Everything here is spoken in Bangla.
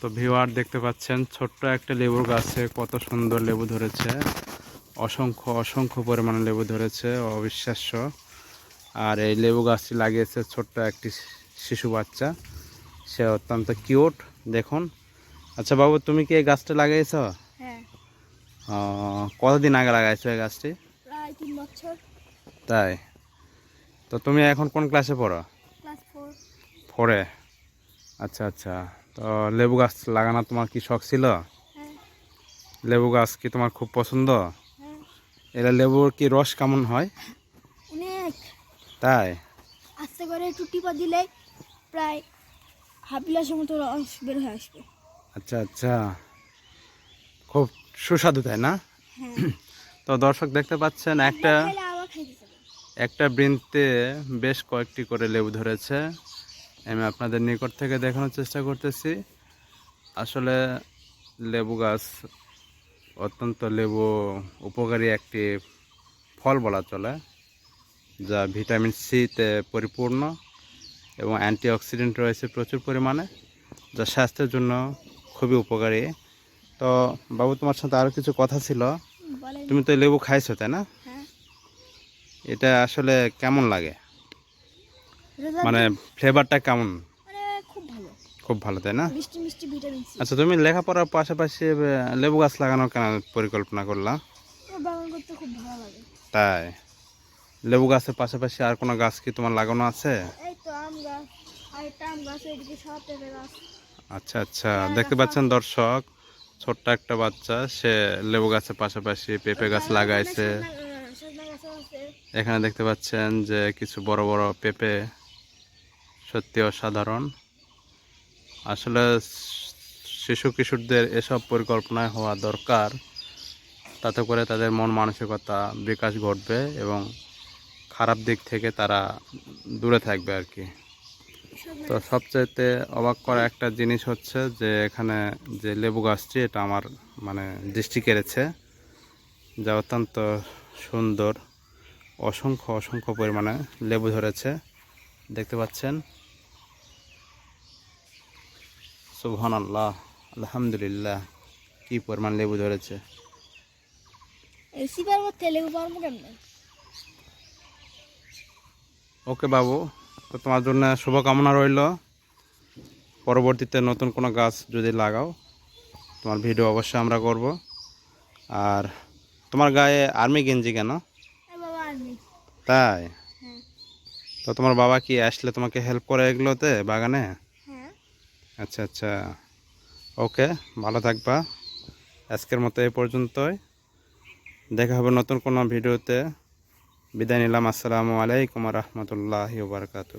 তো ভিওয়ার দেখতে পাচ্ছেন ছোট্ট একটা লেবুর গাছে কত সুন্দর লেবু ধরেছে। অসংখ্য অসংখ্য পরিমাণে লেবু ধরেছে অবিশ্বাস্য। আর এই লেবু গাছটি লাগিয়েছে ছোট্ট একটি শিশু বাচ্চা। সে অত্যন্ত কিউট দেখুন। আচ্ছা বাবু তুমি কি এই গাছটা লাগিয়েছ? হ্যাঁ। কতদিন আগে লাগাইছো এই গাছটি? তাই? তো তুমি এখন কোন ক্লাসে পড়ো? ফোরে আচ্ছা আচ্ছা। তো লেবু গাছ লাগানো তোমার কি শখ ছিল? হ্যাঁ। লেবু গাছ কি তোমার খুব পছন্দ? হ্যাঁ। এরা লেবুর কি রস কেমন হয়? তাই? আস্তে করে একটু টিপা দিলে প্রায় হাফ গ্লাসের মতো রস বের হয়ে আসবে। আচ্ছা আচ্ছা। খুব সুস্বাদু তাই না? হ্যাঁ। তো দর্শক দেখতে পাচ্ছেন একটা একটা বৃন্তে বেশ কয়েকটি করে লেবু ধরেছে। আমি আপনাদের নিকট থেকে দেখানোর চেষ্টা করতেছি। আসলে লেবু গাছ অত্যন্ত লেবু উপকারী একটি ফল বলা চলে যা ভিটামিন সিতে পরিপূর্ণ এবং অ্যান্টিঅক্সিডেন্ট রয়েছে প্রচুর পরিমাণে যা স্বাস্থ্যের জন্য খুবই উপকারী। তো বাবু তোমার সাথে আরও কিছু কথা ছিল। তুমি তো লেবু খাইছো তাই না? হ্যাঁ। এটা আসলে কেমন লাগে? মানে ফ্লেভারটা কেমন? মানে খুব ভালো। খুব ভালো তাই না? মিষ্টি মিষ্টি ভিটামিন সি আচ্ছা তুমি লেখাপড়ার পাশাপাশি লেবু গাছ লাগানোর কেন পরিকল্পনা করলাম বাগান করতে খুব ভালো লাগে। তাই? লেবু গাছের পাশাপাশি আর কোনো গাছ কি তোমার লাগানো আছে? এই তো আম গাছ আর আম গাছ এদিকে সব পেঁপে গাছ। আচ্ছা আচ্ছা দেখতে পাচ্ছেন দর্শক ছোট্ট একটা বাচ্চা সে লেবু গাছের পাশাপাশি পেঁপে গাছ লাগাইছে। এখানে দেখতে পাচ্ছেন যে কিছু বড় বড় পেঁপে সত্যি অসাধারণ। আসলে শিশু কিশোরদের এসব পরিকল্পনায় হওয়া দরকার। তাতে করে তাদের মন মানসিকতা বিকাশ ঘটবে এবং খারাপ দিক থেকে তারা দূরে থাকবে আর কি। তো সবচাইতে অবাক করা একটা জিনিস হচ্ছে যে, এখানে যে লেবু গাছটি, এটা আমার মানে দৃষ্টি কেড়েছে। যা অত্যন্ত সুন্দর, অসংখ্য অসংখ্য পরিমাণে লেবু ধরেছে। দেখতে পাচ্ছেন? সুবহান আল্লাহ আলহামদুলিল্লাহ। কী পরিমাণ লেবু ধরেছে? ওকে বাবু তো তোমার জন্য শুভকামনা রইল। পরবর্তীতে নতুন কোনো গাছ যদি লাগাও তোমার ভিডিও অবশ্যই আমরা করব। আর তোমার গায়ে আর্মি গেঞ্জি কেন? তাই? হ্যাঁ। তো তোমার বাবা কি আসলে তোমাকে হেল্প করে এগুলোতে বাগানে? আচ্ছা আচ্ছা। ওকে, ভালো থাকবা। আজকের মতো এ পর্যন্তই। দেখা হবে নতুন কোনো ভিডিওতে। বিদায় নিলাম। আসসালামু আলাইকুম রহমতুল্লাহ বারকাতু